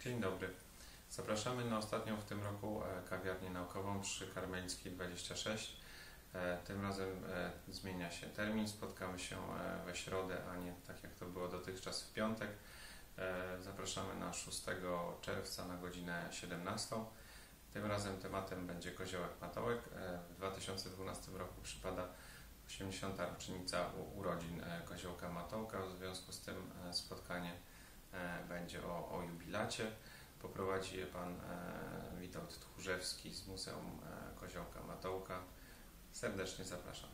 Dzień dobry. Zapraszamy na ostatnią w tym roku e, kawiarnię naukową przy Karmelickiej 26. E, Tym razem e, zmienia się termin. Spotkamy się we środę, a nie tak jak to było dotychczas w piątek. Zapraszamy na 6 czerwca na godzinę 17. Tym razem tematem będzie koziołek matołek. W 2012 roku przypada 80. rocznica urodzin koziołka matołka. W związku z tym spotkanie będzie o, o jubilacie. Poprowadzi je pan e, Witold Tchórzewski z Muzeum e, Koziołka Matołka. Serdecznie zapraszam.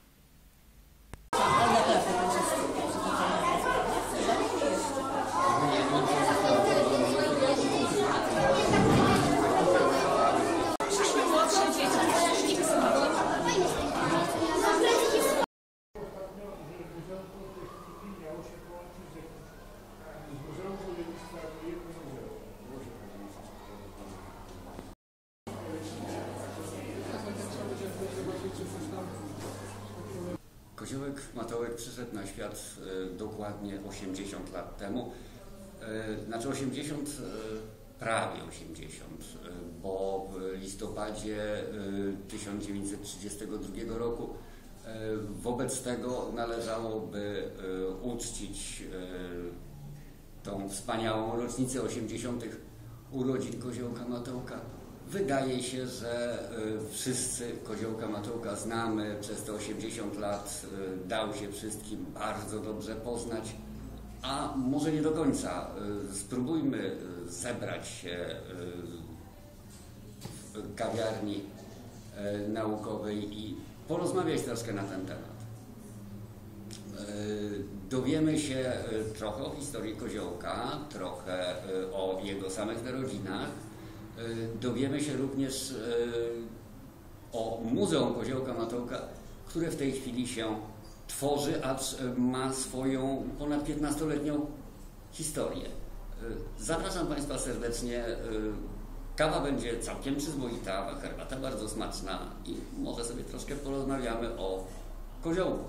Koziołek Matołek przyszedł na świat e, dokładnie 80 lat temu. E, Znaczy 80, e, prawie 80, e, bo w listopadzie e, 1932 roku wobec tego należałoby uczcić tą wspaniałą rocznicę 80. urodzin Koziołka Matołka. Wydaje się, że y, wszyscy Koziołka Matołka znamy, przez te 80 lat y, dał się wszystkim bardzo dobrze poznać, a może nie do końca. Y, Spróbujmy zebrać się w kawiarni naukowej i porozmawiać troszkę na ten temat. Dowiemy się trochę o historii Koziołka, trochę o jego samych narodzinach. Y, Dowiemy się również y, o Muzeum Koziołka Matołka, które w tej chwili się tworzy, acz y, ma swoją ponad 15-letnią historię. Zapraszam Państwa serdecznie. Kawa będzie całkiem przyzwoita, herbata bardzo smaczna i może sobie troszkę porozmawiamy o koziołku.